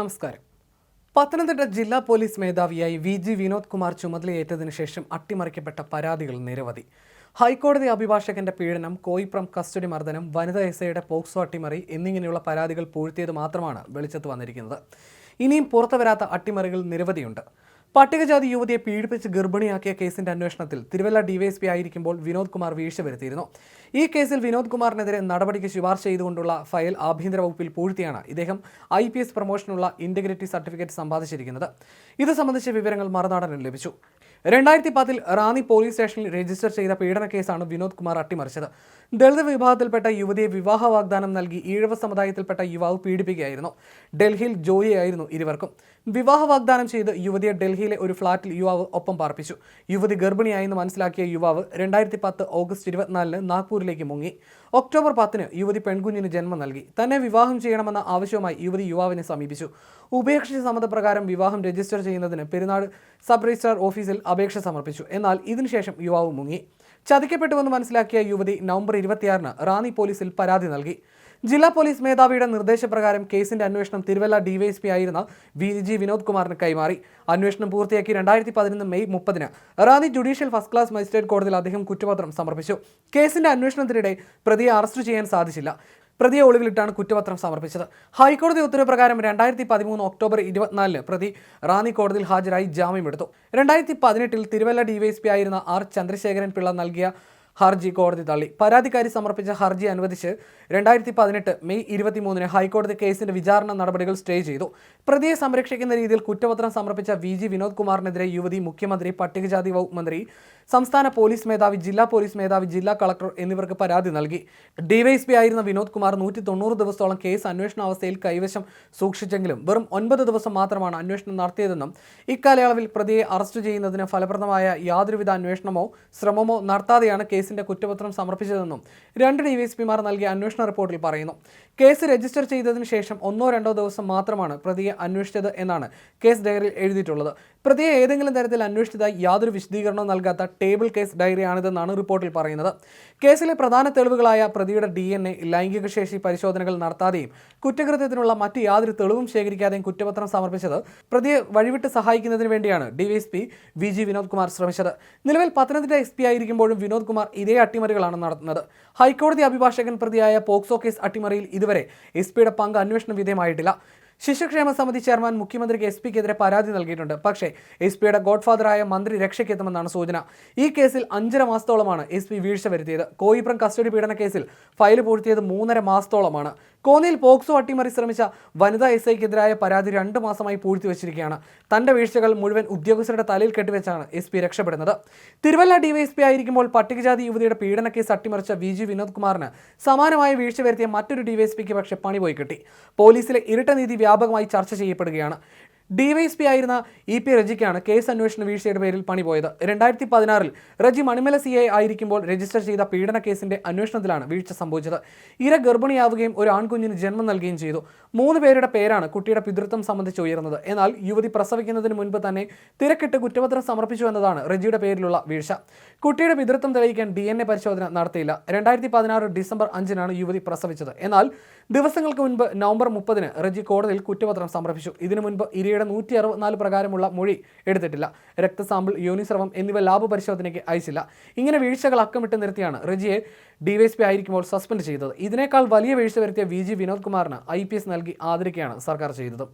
നമസ്കാരം. പത്തനംതിട്ട ജില്ലാ പോലീസ് മേധാവിയായി വി ജി വിനോദ് കുമാർ ചുമതലയേറ്റതിനു ശേഷം അട്ടിമറിക്കപ്പെട്ട പരാതികൾ നിരവധി. ഹൈക്കോടതി അഭിഭാഷകന്റെ പീഡനം കോയിപ്രം കസ്റ്റഡി മർദ്ദനം വനിതാ എസ് ഐയുടെ പോക്സോ അട്ടിമറി എന്നിങ്ങനെയുള്ള പരാതികൾ പൂഴ്ത്തിയത് മാത്രമാണ് വെളിച്ചത്ത് വന്നിരിക്കുന്നത്. ഇനിയും പുറത്തുവരാത്ത അട്ടിമറികൾ നിരവധിയുണ്ട്. പട്ടികജാതി യുവതിയെ പീഡിപ്പിച്ച് ഗർഭിണിയാക്കിയ കേസിന്റെ അന്വേഷണത്തിൽ തിരുവല്ല ഡിവൈഎസ്പി ആയിരിക്കുമ്പോൾ വിനോദ് കുമാർ വീഴ്ച വരുത്തിയിരുന്നു. ഈ കേസിൽ വിനോദ് കുമാറിനെതിരെ നടപടിക്ക് ശുപാർശ ചെയ്തുകൊണ്ടുള്ള ഫയൽ ആഭ്യന്തര വകുപ്പിൽ പൂഴ്ത്തിയാണ് ഇദ്ദേഹം ഐ പി എസ് പ്രൊമോഷനുള്ള ഇന്റഗ്രിറ്റി സർട്ടിഫിക്കറ്റ് സമ്പാദിച്ചിരിക്കുന്നത്. ഇത് സംബന്ധിച്ച വിവരങ്ങൾ മറുനാടനിൽ ലഭിച്ചു. രണ്ടായിരത്തി പത്തിൽ റാന്നി പോലീസ് സ്റ്റേഷനിൽ രജിസ്റ്റർ ചെയ്ത പീഡന കേസാണ് വിനോദ് കുമാർ അട്ടിമറിച്ചത്. ദളിത് വിഭാഗത്തിൽപ്പെട്ട യുവതിയെ വിവാഹ വാഗ്ദാനം നൽകി ഈഴവ സമുദായത്തിൽപ്പെട്ട യുവാവ് പീഡിപ്പിക്കുകയായിരുന്നു. ഡൽഹിയിൽ ജോലിയായിരുന്നു ഇരുവർക്കും. വിവാഹ വാഗ്ദാനം ചെയ്ത് യുവതിയെ ഡൽഹിയിലെ ഒരു ഫ്ളാറ്റിൽ യുവാവ് ഒപ്പം പാർപ്പിച്ചു. യുവതി ഗർഭിണിയായെന്ന് മനസ്സിലാക്കിയ യുവാവ് രണ്ടായിരത്തി പത്ത് ഓഗസ്റ്റ് ഇരുപത്തിനാലിന് നാഗ്പൂരിലേക്ക് മുങ്ങി. ഒക്ടോബർ പത്തിന് യുവതി പെൺകുഞ്ഞിന് ജന്മം നൽകി. തന്നെ വിവാഹം ചെയ്യണമെന്ന ആവശ്യവുമായി യുവതി യുവാവിനെ സമീപിച്ചു. ഉപേക്ഷിച്ച സമ്മതപ്രകാരം വിവാഹം രജിസ്റ്റർ ചെയ്യുന്നതിന് പെരുന്നാട് സബ് രജിസ്ട്രാർ ഓഫീസിൽ അപേക്ഷ സമർപ്പിച്ചു. എന്നാൽ ഇതിനുശേഷം യുവാവ് മുങ്ങി. ചതിക്കപ്പെട്ടുവെന്ന് മനസ്സിലാക്കിയ യുവതി നവംബർ ഇരുപത്തിയാറിന് റാന്നി പോലീസിൽ പരാതി നൽകി. ജില്ലാ പോലീസ് മേധാവിയുടെ നിർദ്ദേശപ്രകാരം കേസിന്റെ അന്വേഷണം തിരുവല്ല ഡിവൈഎസ്പി ആയിരുന്ന വി ജി വിനോദ് കുമാറിന് കൈമാറി. അന്വേഷണം പൂർത്തിയാക്കി രണ്ടായിരത്തി പതിനൊന്ന് മെയ് മുപ്പതിന് Ranni judicial first class magistrate കോടതിയിൽ അദ്ദേഹം കുറ്റപത്രം സമർപ്പിച്ചു. കേസിന്റെ അന്വേഷണത്തിനിടെ പ്രതിയെ അറസ്റ്റ് ചെയ്യാൻ സാധിച്ചില്ല. പ്രതിയെ ഒളിവിലിട്ടാണ് കുറ്റപത്രം സമർപ്പിച്ചത്. ഹൈക്കോടതി ഉത്തരവ് പ്രകാരം രണ്ടായിരത്തി പതിമൂന്ന് ഒക്ടോബർ ഇരുപത്തിനാലിന് പ്രതി റാന്നി കോടതിയിൽ ഹാജരായി ജാമ്യമെടുത്തു രണ്ടായിരത്തി പതിനെട്ടിൽ തിരുവല്ല ഡിവൈഎസ്പി ആയിരുന്ന ആർ ചന്ദ്രശേഖരൻ പിള്ള നൽകിയ ഹർജി കോടതി തള്ളി. പരാതിക്കാരി സമർപ്പിച്ച ഹർജി അനുവദിച്ച് രണ്ടായിരത്തി പതിനെട്ട് മെയ് ഇരുപത്തിമൂന്നിന് ഹൈക്കോടതി കേസിന്റെ വിചാരണ നടപടികൾ സ്റ്റേ ചെയ്തു. പ്രതിയെ സംരക്ഷിക്കുന്ന രീതിയിൽ കുറ്റപത്രം സമർപ്പിച്ച വി ജി വിനോദ് കുമാറിനെതിരെ യുവതി മുഖ്യമന്ത്രി പട്ടികജാതി വകുപ്പ് മന്ത്രി സംസ്ഥാന പോലീസ് മേധാവി ജില്ലാ പോലീസ് മേധാവി ജില്ലാ കളക്ടർ എന്നിവർക്ക് പരാതി നൽകി. ഡിവൈഎസ്പി ആയിരുന്ന വിനോദ് കുമാർ നൂറ്റി തൊണ്ണൂറ് ദിവസത്തോളം കേസ് അന്വേഷണാവസ്ഥയിൽ കൈവശം സൂക്ഷിച്ചെങ്കിലും വെറും ഒൻപത് ദിവസം മാത്രമാണ് അന്വേഷണം നടത്തിയതെന്നും ഇക്കാലയളവിൽ പ്രതിയെ അറസ്റ്റ് ചെയ്യുന്നതിന് ഫലപ്രദമായ യാതൊരുവിധ അന്വേഷണമോ ശ്രമമോ നടത്താതെയാണ് കേസിന്റെ കുറ്റപത്രം സമർപ്പിച്ചതെന്നും രണ്ട് ഡിവൈഎസ്പിമാർ നൽകിയ അന്വേഷണ റിപ്പോർട്ടിൽ പറയുന്നു. കേസ് രജിസ്റ്റർ ചെയ്തതിനു ശേഷം ഒന്നോ രണ്ടോ ദിവസം മാത്രമാണ് പ്രതിയെ അന്വേഷിച്ചത് എന്നാണ് കേസ് ഡയറിയിൽ എഴുതിയിട്ടുള്ളത്. പ്രതിയെ ഏതെങ്കിലും തരത്തിൽ അന്വേഷിച്ചതായി യാതൊരു വിശദീകരണവും നൽകാത്ത ടേബിൾ കേസ് ഡയറിയാണിതെന്നാണ് റിപ്പോർട്ടിൽ പറയുന്നത്. കേസിലെ പ്രധാന തെളിവുകളായ പ്രതിയുടെ ഡി എൻ എ ലൈംഗിക ശേഷി പരിശോധനകൾ നടത്താതെയും കുറ്റകൃത്യത്തിനുള്ള മറ്റ് യാതൊരു തെളിവും ശേഖരിക്കാതെയും കുറ്റപത്രം സമർപ്പിച്ചത് പ്രതിയെ വഴിവിട്ട് സഹായിക്കുന്നതിന് വേണ്ടിയാണ് DYSP V G Vinod Kumar ശ്രമിച്ചത്. നിലവിൽ പത്തനംതിട്ട എസ് പി ആയിരിക്കുമ്പോഴും വിനോദ് കുമാർ ഇതേ അട്ടിമറികളാണ് നടത്തുന്നത് ഹൈക്കോടതി അഭിഭാഷകൻ പ്രതിയായ പോക്സോ കേസ് അട്ടിമറിയിൽ ഇതുവരെ എസ് പിയുടെ പങ്ക് അന്വേഷണ വിധേയമായിട്ടില്ല. ശിശുക്ഷേമ സമിതി ചെയർമാൻ മുഖ്യമന്ത്രിക്ക് എസ് പിക്കെതിരെ പരാതി നൽകിയിട്ടുണ്ട്. പക്ഷേ എസ് പിയുടെ ഗോഡ്ഫാദറായ മന്ത്രി രക്ഷയ്ക്കെത്തുമെന്നാണ് സൂചന. ഈ കേസിൽ അഞ്ചര മാസത്തോളമാണ് എസ് പി വീഴ്ച വരുത്തിയത്. കോയിപ്രം കസ്റ്റഡി പീഡന കേസിൽ ഫയൽ പൂഴ്ത്തിയത് മൂന്നര മാസത്തോളമാണ്. കോന്നിയിൽ പോക്സോ അട്ടിമറി ശ്രമിച്ച വനിതാ എസ് ഐക്കെതിരായ പരാതി രണ്ട് മാസമായി പൂഴ്ത്തി വെച്ചിരിക്കുകയാണ് തന്റെ വീഴ്ചകൾ മുഴുവൻ ഉദ്യോഗസ്ഥരുടെ തലയിൽ കെട്ടിവെച്ചാണ് എസ് പി രക്ഷപ്പെടുന്നത്. തിരുവല്ല ഡിവൈഎസ്പി ആയിരിക്കുമ്പോൾ പട്ടികജാതി യുവതിയുടെ പീഡന കേസ് അട്ടിമറിച്ച വി ജി വിനോദ് കുമാറിന് സമാനമായ വീഴ്ച വരുത്തിയ മറ്റൊരു ഡിവൈഎസ്പിക്ക് പക്ഷേ പണി പോയി കിട്ടി. പോലീസിലെ ഇരട്ട നീതി വ്യാപകമായി ചർച്ച ചെയ്യപ്പെടുകയാണ്. ഡിവൈഎസ്പി ആയിരുന്ന ഇ പി രജിക്കാണ് കേസ് അന്വേഷണ വീഴ്ചയുടെ പേരിൽ പണി പോയത്. രണ്ടായിരത്തി പതിനാറിൽ റജി മണിമല സി ഐ ആയിരിക്കുമ്പോൾ രജിസ്റ്റർ ചെയ്ത പീഡന കേസിന്റെ അന്വേഷണത്തിലാണ് വീഴ്ച സംഭവിച്ചത്. ഇര ഗർഭിണിയാവുകയും ഒരു ആൺകുഞ്ഞിന് ജന്മം നൽകുകയും ചെയ്തു. മൂന്ന് പേരുടെ പേരാണ് കുട്ടിയുടെ പിതൃത്വം സംബന്ധിച്ച് ഉയർന്നത്. എന്നാൽ യുവതി പ്രസവിക്കുന്നതിന് മുൻപ് തന്നെ തിരക്കിട്ട് കുറ്റപത്രം സമർപ്പിച്ചു എന്നതാണ് റജിയുടെ പേരിലുള്ള വീഴ്ച. കുട്ടിയുടെ പിതൃത്വം തെളിയിക്കാൻ ഡി എൻ എ പരിശോധന നടത്തിയില്ല. രണ്ടായിരത്തി പതിനാറ് ഡിസംബർ അഞ്ചിനാണ് യുവതി പ്രസവിച്ചത്. എന്നാൽ ദിവസങ്ങൾക്ക് മുൻപ് നവംബർ മുപ്പതിന് റജി കോടതിയിൽ കുറ്റപത്രം സമർപ്പിച്ചു. ഇതിനു മുൻപ് ഇരയുടെ നൂറ്റി അറുപത്തിനാല് പ്രകാരമുള്ള മൊഴി എടുത്തിട്ടില്ല. രക്തസാമ്പിൾ യോനിസ്രവം എന്നിവ ലാബ് പരിശോധനയ്ക്ക് അയച്ചില്ല. ഇങ്ങനെ വീഴ്ചകൾ അക്കമിട്ട് നിർത്തിയാണ് റജിയെ ഡിവൈഎസ്പി ആയിരിക്കുമ്പോൾ സസ്പെൻഡ് ചെയ്തത്. ഇതിനേക്കാൾ വലിയ വീഴ്ച വരുത്തിയ വി ജി വിനോദ് കുമാറിന് ഐ പി എസ് നൽകി ആദരിക്കുകയാണ് സർക്കാർ ചെയ്തത്.